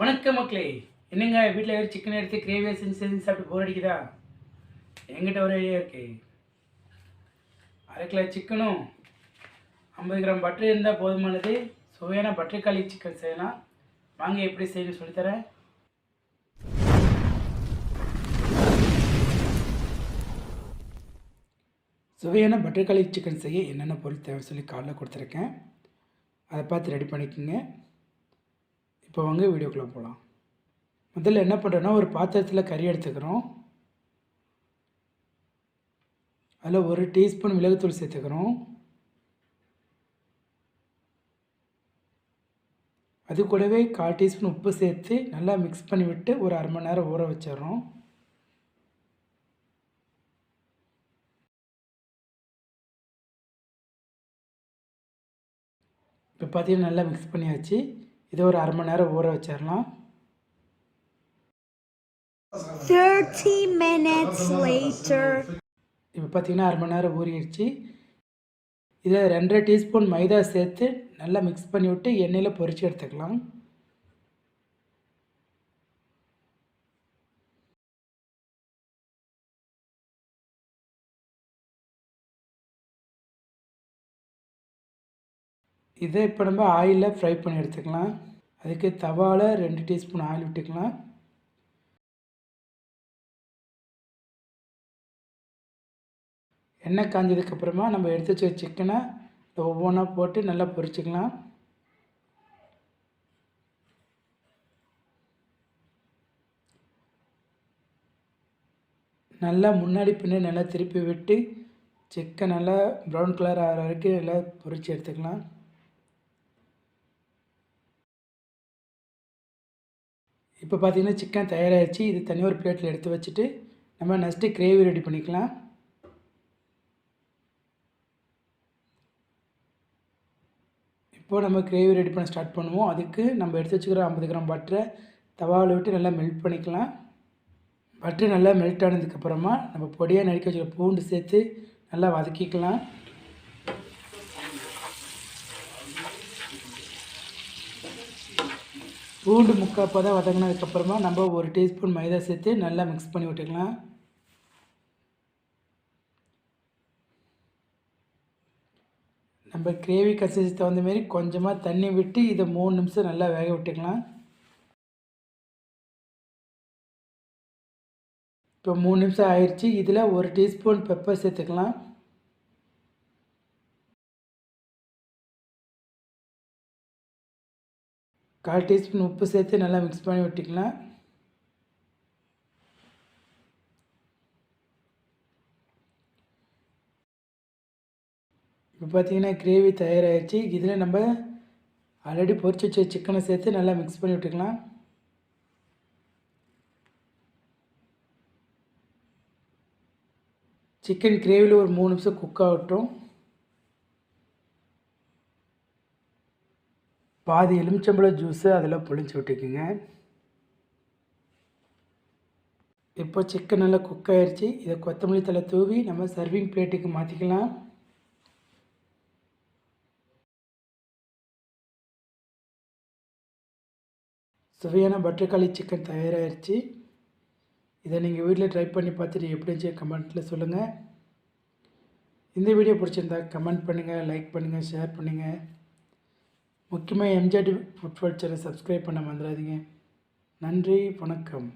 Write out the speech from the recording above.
வணக்கம் மக்களே. என்னங்க வீட்டில் வெறும் சிக்கன் எடுத்து கிரேவியை செஞ்சு செஞ்சு சாப்பிட்டு போர் அடிக்குதா? எங்கிட்ட ஒரு ஐடியா இருக்கு. அரை கிலோ சிக்கனும் ஐம்பது கிராம் பட்டர் இருந்தால் போதுமானது. சுவையான பட்டர் காலி சிக்கன் செய்யலாம். வாங்க எப்படி செய்யணும் சொல்லித்தரேன் சுவையான பட்டர் காலி சிக்கன் செய்ய என்னென்ன பொருள் தேவை சொல்லி காலைல கொடுத்துருக்கேன். அதை பார்த்து ரெடி பண்ணிக்கோங்க. இப்போ வாங்க வீடியோக்குள்ளே போகலாம் முதல்ல என்ன பண்ணுறோன்னா ஒரு பாத்திரத்தில் கறி எடுத்துக்கிறோம். அதில் ஒரு டீஸ்பூன் மிளகுத்தூள் சேர்த்துக்கிறோம். அது கூடவே கால் டீஸ்பூன் உப்பு சேர்த்து நல்லா மிக்ஸ் பண்ணி விட்டு ஒரு அரை மணி நேரம் ஊற வச்சிடுறோம். இப்போ பார்த்தீங்கன்னா நல்லா மிக்ஸ் பண்ணியாச்சு. இதை ஒரு அரை மணி நேரம் ஊற வச்சிடலாம். 30 minutes later. இப்போ பார்த்தீங்கன்னா அரை மணி நேரம் ஊறிடுச்சு. இதில் ரெண்டரை டீஸ்பூன் மைதா சேர்த்து நல்லா மிக்ஸ் பண்ணி விட்டு எண்ணெயில் பொரிச்சு எடுத்துக்கலாம். இதை இப்போ நம்ம ஆயிலில் ஃப்ரை பண்ணி எடுத்துக்கலாம். அதுக்கு தவாவில் ரெண்டு டீஸ்பூன் ஆயில் விட்டுக்கலாம். எண்ணெய் காஞ்சதுக்கப்புறமா நம்ம எடுத்து வச்ச சிக்கனை ஒவ்வொன்றா போட்டு நல்லா பொரிச்சிக்கலாம். நல்லா முன்னாடி பின்னாடி நல்லா திருப்பி விட்டு சிக்கன் நல்லா ப்ரௌன் கலர் ஆகிற வரைக்கும் நல்லா பொரித்து எடுத்துக்கலாம். இப்போ பார்த்தீங்கன்னா சிக்கன் தயாராகிடுச்சு இது தனியாக ஒரு பிளேட்டில் எடுத்து வச்சுட்டு நம்ம நெக்ஸ்ட்டு கிரேவி ரெடி பண்ணிக்கலாம். இப்போது நம்ம கிரேவி ரெடி பண்ண ஸ்டார்ட் பண்ணுவோம். அதுக்கு நம்ம எடுத்து வச்சுக்கிற ஐம்பது கிராம் பட்டரை தவாவில் விட்டு நல்லா மெல்ட் பண்ணிக்கலாம். பட்டர் நல்லா மெல்ட் ஆனதுக்கப்புறமா நம்ம பொடியாக நறுக்கி வச்சுக்கிற பூண்டு சேர்த்து நல்லா வதக்கிக்கலாம். பூண்டு முக்கால் தான் வதங்கினதுக்கப்புறமா நம்ம ஒரு டீஸ்பூன் மைதா சேர்த்து நல்லா மிக்ஸ் பண்ணி விட்டுக்கலாம். நம்ம கிரேவி கசிச்சு தகுந்த மாரி கொஞ்சமாக தண்ணி விட்டு இதை மூணு நிமிஷம் நல்லா வேக விட்டுக்கலாம். இப்போ மூணு நிமிஷம் ஆயிடுச்சு இதில் ஒரு டீஸ்பூன் பெப்பர் சேர்த்துக்கலாம். கால் டீஸ்பூன் உப்பு சேர்த்து நல்லா மிக்ஸ் பண்ணி விட்டுக்கலாம். இப்போ பார்த்தீங்கன்னா கிரேவி தயாராகிடுச்சு இதில் நம்ம ஆல்ரெடி பொரிச்சு வச்ச சிக்கனை சேர்த்து நல்லா மிக்ஸ் பண்ணி விட்டுக்கலாம். சிக்கன் கிரேவியில் ஒரு மூணு நிமிஷம் குக் ஆகட்டும். பாதி எலுமிச்சம்பழம் ஜூஸு அதில் பொழிஞ்சு விட்டுக்குங்க. இப்போ சிக்கன் நல்லா குக் ஆயிடுச்சு இதை கொத்தமல்லி தலை தூவி நம்ம சர்விங் பிளேட்டுக்கு மாற்றிக்கலாம் சுவையான பட்டர்காளி சிக்கன் தயாராகிடுச்சு இதை நீங்கள் வீட்டில் ட்ரை பண்ணி பார்த்துட்டு எப்படி இருந்துச்சு கமெண்ட்டில் சொல்லுங்கள் இந்த வீடியோ பிடிச்சிருந்தா கமெண்ட் பண்ணுங்கள் லைக் பண்ணுங்கள் ஷேர் பண்ணுங்கள் முக்கியமாக எம்ஜிஆர்டி ஃபுட்பால் சேனல் சப்ஸ்கிரைப் பண்ண மறந்துடாதீங்க நன்றி வணக்கம்.